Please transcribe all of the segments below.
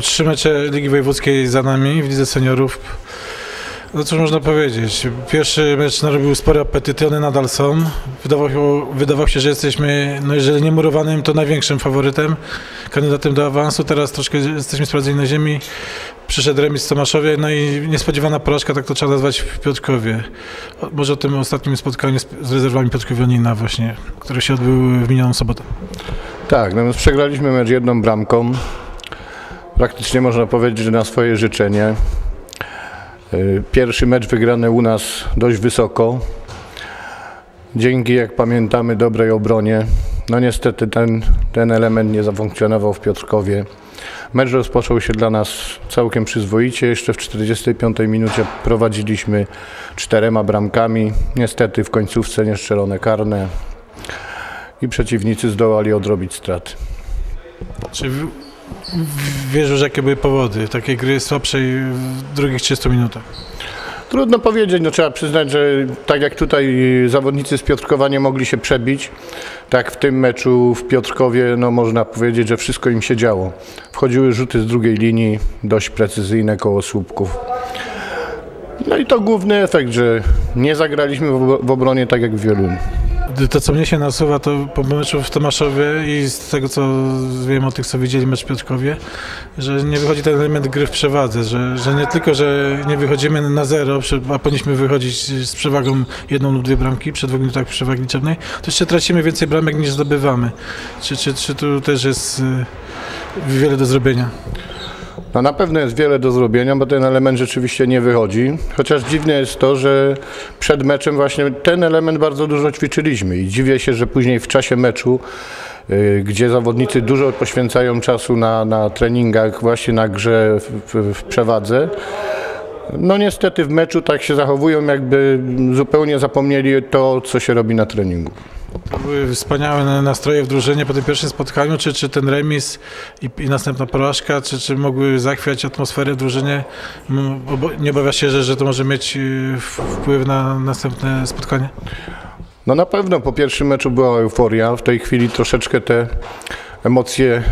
Trzy mecze Ligi Wojewódzkiej za nami w Lidze Seniorów. No cóż można powiedzieć. Pierwszy mecz narobił spore apetyty, one nadal są. Wydawało, się, że jesteśmy, no jeżeli nie murowanym, to największym faworytem, kandydatem do awansu. Teraz troszkę jesteśmy sprawdzeni na ziemi. Przyszedł remis w Tomaszowie, no i niespodziewana porażka, tak to trzeba nazwać w Piotrkowie. Może o tym ostatnim spotkaniu z, rezerwami Piotrkowionina właśnie, które się odbyły w minioną sobotę. Tak, więc przegraliśmy mecz jedną bramką. Praktycznie można powiedzieć, że na swoje życzenie. Y, Pierwszy mecz wygrany u nas dość wysoko. Dzięki, jak pamiętamy, dobrej obronie. No niestety ten, ten element nie zafunkcjonował w Piotrkowie. Mecz rozpoczął się dla nas całkiem przyzwoicie. Jeszcze w 45 minucie prowadziliśmy czterema bramkami. Niestety w końcówce niestrzelone karne i przeciwnicy zdołali odrobić straty. Czy w, w, wiesz już, jakie były powody takiej gry słabszej w drugich 30 minutach? Trudno powiedzieć, no trzeba przyznać, że tak jak tutaj zawodnicy z Piotrkowa nie mogli się przebić, tak w tym meczu w Piotrkowie no można powiedzieć, że wszystko im się działo. Wchodziły rzuty z drugiej linii, dość precyzyjne koło słupków. No i to główny efekt, że nie zagraliśmy w ob- w obronie tak jak w wielu. To, co mnie się nasuwa, to po meczu w Tomaszowie i z tego, co wiem o tych, co widzieli mecz w Piotrkowie, że nie wychodzi ten element gry w przewadze, że, że nie tylko, że nie wychodzimy na zero, a powinniśmy wychodzić z przewagą jedną lub dwie bramki przy dwóch minutach przewagi liczebnej, to jeszcze tracimy więcej bramek niż zdobywamy. Czy, czy, czy tu też jest y, wiele do zrobienia? No na pewno jest wiele do zrobienia, bo ten element rzeczywiście nie wychodzi. Chociaż dziwne jest to, że przed meczem właśnie ten element bardzo dużo ćwiczyliśmy i dziwię się, że później w czasie meczu, y, gdzie zawodnicy dużo poświęcają czasu na, na treningach, właśnie na grze w, w, w przewadze, no niestety w meczu tak się zachowują, jakby zupełnie zapomnieli to, co się robi na treningu. Były wspaniałe nastroje w drużynie po tym pierwszym spotkaniu, czy, czy ten remis i, i następna porażka, czy, czy mogły zachwiać atmosferę w drużynie? Nie obawiasz się, że, że to może mieć y, wpływ na następne spotkanie? No na pewno po pierwszym meczu była euforia, w tej chwili troszeczkę te emocje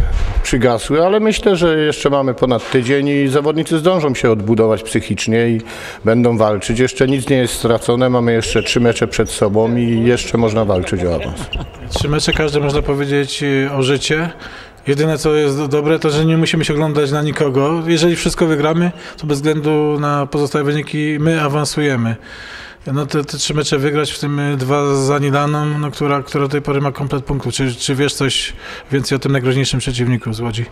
przygasły, ale myślę, że jeszcze mamy ponad tydzień i zawodnicy zdążą się odbudować psychicznie i będą walczyć. Jeszcze nic nie jest stracone, mamy jeszcze trzy mecze przed sobą i jeszcze można walczyć o awans. Trzy mecze, każdy można powiedzieć y, o życie. Jedyne co jest do- dobre, to że nie musimy się oglądać na nikogo. Jeżeli wszystko wygramy, to bez względu na pozostałe wyniki my awansujemy. No te, te trzy mecze wygrać, w tym y, dwa z no, która, która do tej pory ma komplet punktów. Czy, czy wiesz coś więcej o tym najgroźniejszym przeciwniku z Łodzi?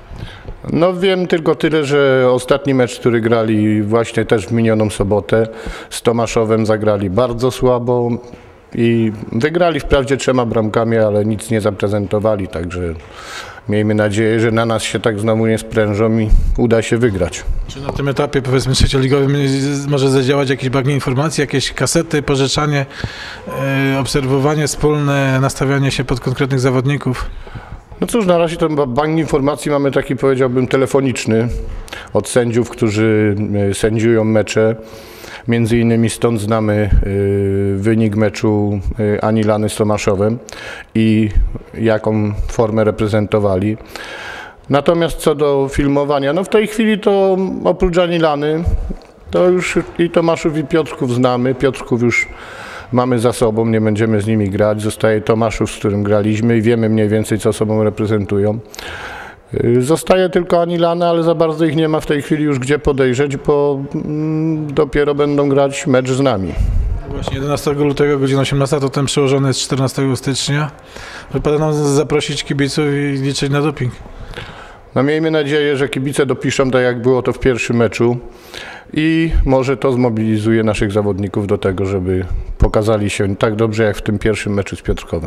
No wiem tylko tyle, że ostatni mecz, który grali właśnie też w minioną sobotę z Tomaszowem zagrali bardzo słabo i wygrali wprawdzie trzema bramkami, ale nic nie zaprezentowali, także miejmy nadzieję, że na nas się tak znowu nie sprężą i uda się wygrać. Czy na tym etapie, powiedzmy, trzecioligowym y, może zadziałać jakieś bagnie informacji, jakieś kasety, pożyczanie, y, obserwowanie wspólne, nastawianie się pod konkretnych zawodników? No cóż, na razie ten ba- bank informacji mamy taki powiedziałbym telefoniczny od sędziów, którzy y, sędziują mecze. Między innymi stąd znamy y, wynik meczu y, Anilany z Tomaszowem i jaką formę reprezentowali. Natomiast co do filmowania, no w tej chwili to oprócz Anilany to już i Tomaszów i Piotrków znamy. Piotrków już mamy za sobą, nie będziemy z nimi grać. Zostaje Tomaszów, z którym graliśmy i wiemy mniej więcej, co sobą reprezentują. Y, Zostaje tylko Anilana, ale za bardzo ich nie ma w tej chwili już gdzie podejrzeć, bo mm, dopiero będą grać mecz z nami. Właśnie 11 lutego, godzina 18, to ten przełożony jest 14 stycznia. Wypada nam zaprosić kibiców i liczyć na doping. No miejmy nadzieję, że kibice dopiszą tak jak było to w pierwszym meczu i może to zmobilizuje naszych zawodników do tego, żeby pokazali się tak dobrze jak w tym pierwszym meczu z Piotrkowem.